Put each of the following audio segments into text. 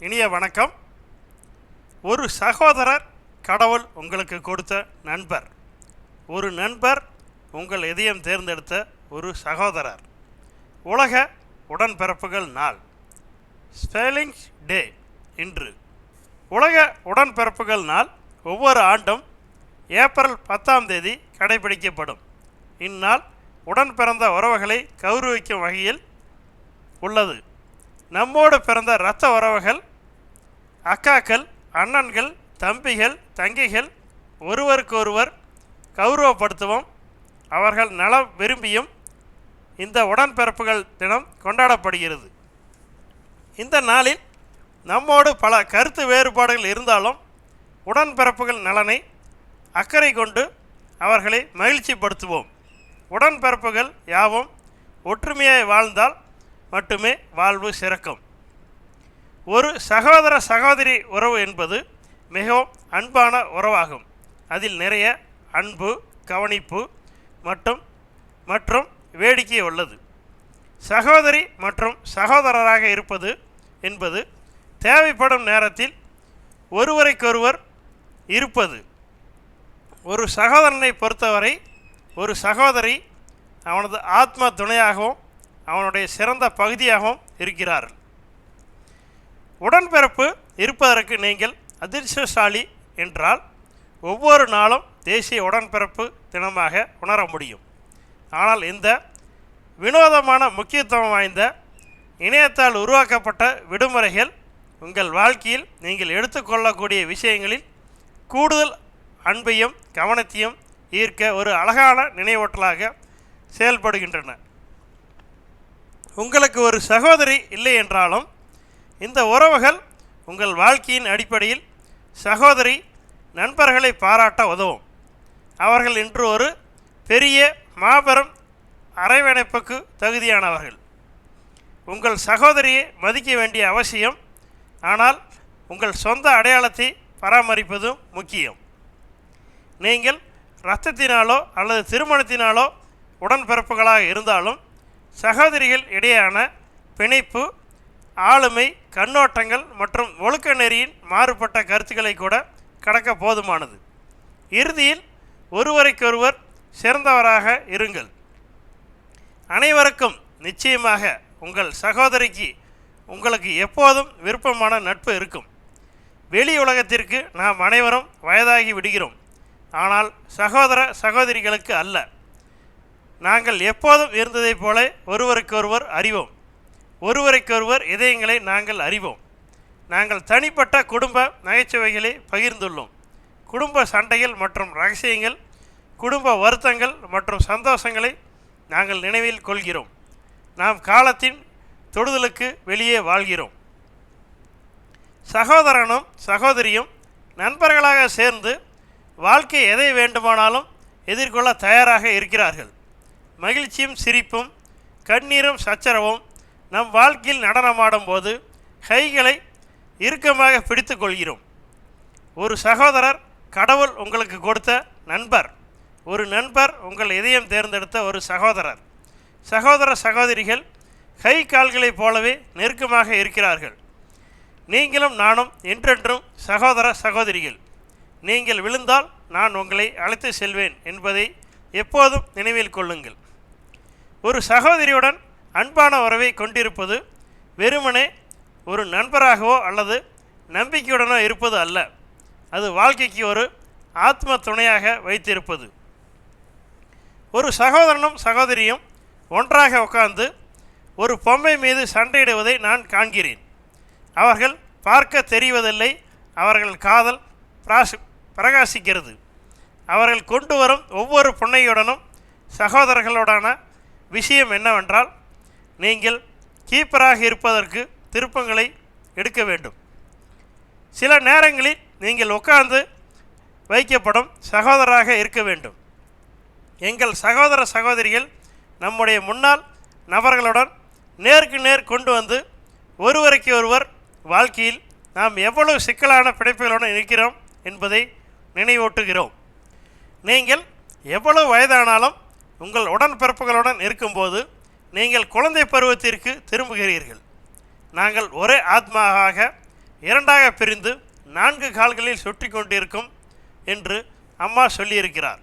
இனிய வணக்கம். ஒரு சகோதரர் கடவுள் உங்களுக்கு கொடுத்த நண்பர். ஒரு நண்பர் உங்கள் இதயம் தேர்ந்தெடுத்த ஒரு சகோதரர். உலக உடன்பிறப்புகள் நாள். ஸ்பெலிங்ஸ் டே இன்று. உலக உடன்பிறப்புகள் நாள் ஒவ்வொரு ஆண்டும் ஏப்ரல் பத்தாம் தேதி கடைபிடிக்கப்படும். இந்நாள் உடன் பிறந்த உறவுகளை கௌரவிக்கும் வகையில் உள்ளது. நம்மோடு பிறந்த இரத்த உறவுகள் அக்காக்கள் அண்ணன்கள் தம்பிகள் தங்கைகள் ஒருவருக்கொருவர் கௌரவப்படுத்தவும். அவர்கள் நலம் விரும்பியும் இந்த உடன்பிறப்புகள் தினம் கொண்டாடப்படுகிறது. இந்த நாளில் நம்மோடு பல கருத்து வேறுபாடுகள் இருந்தாலும் உடன்பிறப்புகள் நலனை அக்கறை கொண்டு அவர்களை மகிழ்ச்சிப்படுத்துவோம். உடன்பிறப்புகள் யாவும் ஒற்றுமையாய் வாழ்ந்தால் மட்டுமே வாழ்வு சிறக்கும். ஒரு சகோதர சகோதரி உறவு என்பது மிகவும் அன்பான உறவாகும். அதில் நிறைய அன்பு கவனிப்பு மற்றும் மற்றும் வேடிக்கை உள்ளது. சகோதரி மற்றும் சகோதரராக இருப்பது என்பது தேவைப்படும் நேரத்தில் ஒருவரைக்கொருவர் இருப்பது. ஒரு சகோதரனை பொறுத்தவரை ஒரு சகோதரி அவனது ஆத்ம துணையாகவும் அவனுடைய சிறந்த பகுதியாகவும் இருக்கிறார்கள் உடன்பிறப்பு இருப்பதற்கு நீங்கள் அதிர்ஷ்டசாலி என்றால் ஒவ்வொரு நாளும் தேசிய உடன்பிறப்பு தினமாக உணர முடியும். ஆனால் இந்த வினோதமான முக்கியத்துவம் வாய்ந்த இணையத்தால் உருவாக்கப்பட்ட விடுமுறைகள் உங்கள் வாழ்க்கையில் நீங்கள் எடுத்துக்கொள்ளக்கூடிய விஷயங்களில் கூடுதல் அன்பையும் கவனத்தையும் ஈர்க்க ஒரு அழகான நினைவூட்டலாக செயல்படுகின்றன. உங்களுக்கு ஒரு சகோதரி இல்லை என்றாலும் இந்த உறவுகள் உங்கள் வாழ்க்கையின் அடிப்படையில் சகோதரி நண்பர்களை பாராட்ட உதவும். அவர்கள் இன்று ஒரு பெரிய மாபெரும் அரைவணைப்புக்கு தகுதியானவர்கள். உங்கள் சகோதரியை மதிக்க வேண்டிய அவசியம் ஆனால் உங்கள் சொந்த அடையாளத்தை பராமரிப்பதும் முக்கியம். நீங்கள் இரத்தத்தினாலோ அல்லது திருமணத்தினாலோ உடன்பிறப்புகளாக இருந்தாலும் சகோதரிகள் இடையேயான பிணைப்பு ஆளுமை கண்ணோட்டங்கள் மற்றும் ஒழுக்க நெறியின் மாறுபட்ட கருத்துக்களை கூட கடக்க போதுமானது. இறுதியில் ஒருவருக்கொருவர் சிறந்தவராக இருங்கள். அனைவருக்கும் நிச்சயமாக உங்கள் சகோதரிக்கு உங்களுக்கு எப்போதும் விருப்பமான நட்பு இருக்கும். வெளி உலகத்திற்கு நாம் அனைவரும் வயதாகி விடுகிறோம். ஆனால் சகோதர சகோதரிகளுக்கு அல்ல. நாங்கள் எப்போதும் இருந்ததைப் போல ஒருவருக்கொருவர் அறிவோம். ஒருவருக்கொருவர் இதயங்களை நாங்கள் அறிவோம். நாங்கள் தனிப்பட்ட குடும்ப நகைச்சுவைகளை பகிர்ந்துள்ளோம். குடும்ப சண்டைகள் மற்றும் ரகசியங்கள் குடும்ப வருத்தங்கள் மற்றும் சந்தோஷங்களை நாங்கள் நினைவில் கொள்கிறோம். நாம் காலத்தின் தொடுதலுக்கு வெளியே வாழ்கிறோம். சகோதரனும் சகோதரியும் நண்பர்களாக சேர்ந்து வாழ்க்கை எதை வேண்டுமானாலும் எதிர்கொள்ள தயாராக இருக்கிறார்கள். மகிழ்ச்சியும் சிரிப்பும் கண்ணீரும் சச்சரவும் நம் வாழ்க்கையில் நடனமாடும் போது கைகளை இறுக்கமாக பிடித்து கொள்கிறோம். ஒரு சகோதரர் கடவுள் உங்களுக்கு கொடுத்த நண்பர் ஒரு நண்பர் உங்கள் இதயம் தேர்ந்தெடுத்த ஒரு சகோதரர். சகோதர சகோதரிகள் கை கால்களைப் போலவே நெருக்கமாக இருக்கிறார்கள். நீங்களும் நானும் என்றென்றும் சகோதர சகோதரிகள். நீங்கள் விழுந்தால் நான் உங்களை அழைத்து செல்வேன் என்பதை எப்போதும் நினைவில் கொள்ளுங்கள். ஒரு சகோதரியுடன் அன்பான உறவை கொண்டிருப்பது வெறுமனே ஒரு நண்பராகவோ அல்லது நம்பிக்கையுடனோ இருப்பது அல்ல. அது வாழ்க்கைக்கு ஒரு ஆத்ம துணையாக வைத்திருப்பது. ஒரு சகோதரனும் சகோதரியும் ஒன்றாக உட்கார்ந்து ஒரு பொம்மை மீது சண்டையிடுவதை நான் காண்கிறேன். அவர்கள் பார்க்க தெரிவதில்லை அவர்கள் காதல் பிராசு பிரகாசிக்கிறது. அவர்கள் கொண்டு வரும் ஒவ்வொரு புன்னையுடனும் சகோதரர்களுடனான விஷயம் என்னவென்றால் நீங்கள் கீப்பராக இருப்பதற்கு திருப்பங்களை எடுக்க வேண்டும். சில நேரங்களில் நீங்கள் உட்கார்ந்து வைக்கப்படும் சகோதராக இருக்க வேண்டும். எங்கள் சகோதர சகோதரிகள் நம்முடைய முன்னாள் நபர்களுடன் நேருக்கு நேர் கொண்டு வந்து ஒருவருக்கு ஒருவர் வாழ்க்கையில் நாம் எவ்வளவு சிக்கலான பிடைப்புகளுடன் இருக்கிறோம் என்பதை நினைவூட்டுகிறோம். நீங்கள் எவ்வளவு வயதானாலும் உங்கள் உடன்பிறப்புகளுடன் இருக்கும்போது நீங்கள் குழந்தை பருவத்திற்கு திரும்புகிறீர்கள். நாங்கள் ஒரே ஆத்மாவாக இரண்டாக பிரிந்து நான்கு கால்களில் சுற்றி கொண்டிருக்கும் என்று அம்மா சொல்லியிருக்கிறார்.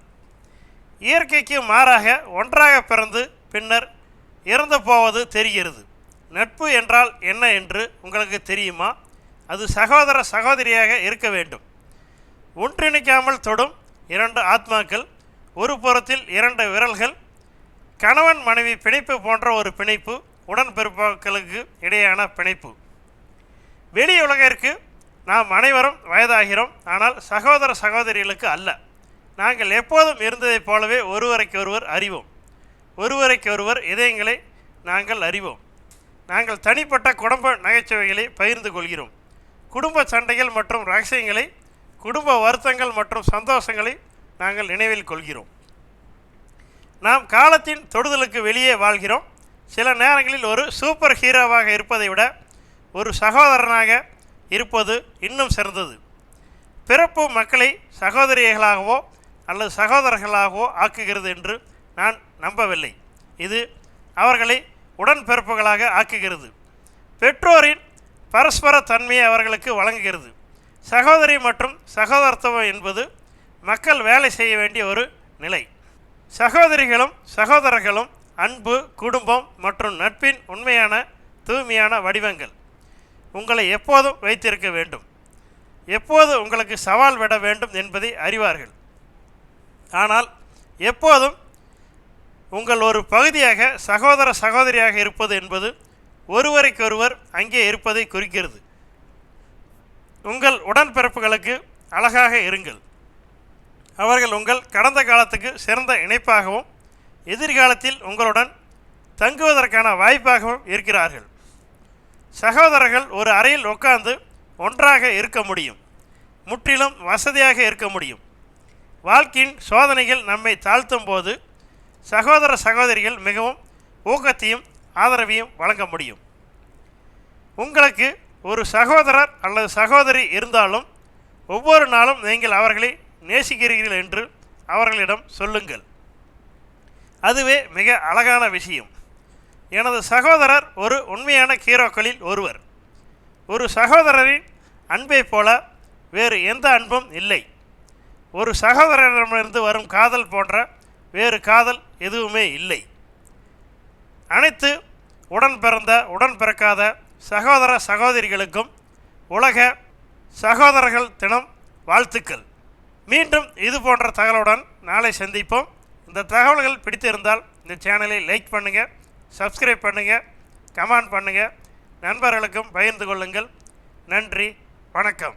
இயற்கைக்கு மாறாக ஒன்றாக பிறந்து பின்னர் இறந்து போவது தெரிகிறது. நட்பு என்றால் என்ன என்று உங்களுக்கு தெரியுமா? அது சகோதர சகோதரியாக இருக்க வேண்டும். ஒன்றிணைக்காமல் தொடும் இரண்டு ஆத்மாக்கள் ஒரு புறத்தில் இரண்டு விரல்கள் கணவன் மனைவி பிணைப்பு போன்ற ஒரு பிணைப்பு உடன்பிறப்புகளுக்கு இடையேயான பிணைப்பு. வெளி உலகிற்கு நாம் அனைவரும் வயதாகிறோம். ஆனால் சகோதர சகோதரிகளுக்கு அல்ல. நாங்கள் எப்போதும் இருந்ததைப் போலவே ஒருவரைக்கொருவர் அறிவோம். ஒருவரைக்கொருவர் இதயங்களை நாங்கள் அறிவோம். நாங்கள் தனிப்பட்ட குடும்ப நகைச்சுவைகளை பகிர்ந்து கொள்கிறோம். குடும்ப சண்டைகள் மற்றும் ரகசியங்களை குடும்ப வருத்தங்கள் மற்றும் சந்தோஷங்களை நாங்கள் நினைவில் கொள்கிறோம். நாம் காலத்தின் தொடுதலுக்கு வெளியே வாழ்கிறோம். சில நேரங்களில் ஒரு சூப்பர் ஹீரோவாக இருப்பதை விட ஒரு சகோதரனாக இருப்பது இன்னும் சிறந்தது. பிறப்பு மக்களை சகோதரிகளாகவோ அல்லது சகோதரர்களாகவோ ஆக்குகிறது என்று நான் நம்பவில்லை. இது அவர்களை உடன்பிறப்புகளாக ஆக்குகிறது. பெற்றோரின் பரஸ்பர தன்மையை அவர்களுக்கு வழங்குகிறது. சகோதரி மற்றும் சகோதரத்துவம் என்பது மக்கள் வேலை செய்ய வேண்டிய ஒரு நிலை. சகோதரிகளும் சகோதரர்களும் அன்பு குடும்பம் மற்றும் நட்பின் உண்மையான தூய்மையான வடிவங்கள். உங்களை எப்போதும் வைத்திருக்க வேண்டும். எப்போது உங்களுக்கு சவால் விட வேண்டும் என்பதை அறிவார்கள். ஆனால் எப்போதும் உங்கள் ஒரு பகுதியாக சகோதர சகோதரியாக இருப்பது என்பது ஒருவருக்கொருவர் அங்கே இருப்பதை குறிக்கிறது. உங்கள் உடன்பிறப்புகளுக்கு அழகாக இருங்கள். அவர்கள் உங்கள் கடந்த காலத்துக்கு சிறந்த இணைப்பாகவும் எதிர்காலத்தில் உங்களுடன் தங்குவதற்கான வாய்ப்பாகவும் இருக்கிறார்கள். சகோதரர்கள் ஒரு அறையில் உட்கார்ந்து ஒன்றாக இருக்க முடியும். முற்றிலும் வசதியாக இருக்க முடியும். வாழ்க்கையின் சோதனைகள் நம்மை தாழ்த்தும் போது சகோதர சகோதரிகள் மிகவும் ஊக்கத்தையும் ஆதரவையும் வழங்க முடியும். உங்களுக்கு ஒரு சகோதரர் அல்லது சகோதரி இருந்தாலும் ஒவ்வொரு நாளும் நீங்கள் அவர்களை நேசிக்கிறீர்கள் என்று அவர்களிடம் சொல்லுங்கள். அதுவே மிக அழகான விஷயம். எனது சகோதரர் ஒரு உண்மையான ஹீரோக்களில் ஒருவர். ஒரு சகோதரரின் அன்பை போல வேறு எந்த அன்பும் இல்லை. ஒரு சகோதரரிடமிருந்து வரும் காதல் போன்ற வேறு காதல் எதுவுமே இல்லை. அனைத்து உடன் பிறந்த உடன் பிறக்காத சகோதர சகோதரிகளுக்கும் உலக சகோதரர்கள் தினம் வாழ்த்துக்கள். மீண்டும் இது போன்ற தகவலுடன் நாளை சந்திப்போம். இந்த தகவல்கள் பிடித்திருந்தால் இந்த சேனலை லைக் பண்ணுங்கள் சப்ஸ்கிரைப் பண்ணுங்கள் கமெண்ட் பண்ணுங்கள் நண்பர்களுக்கும் பகிர்ந்து கொள்ளுங்கள். நன்றி வணக்கம்.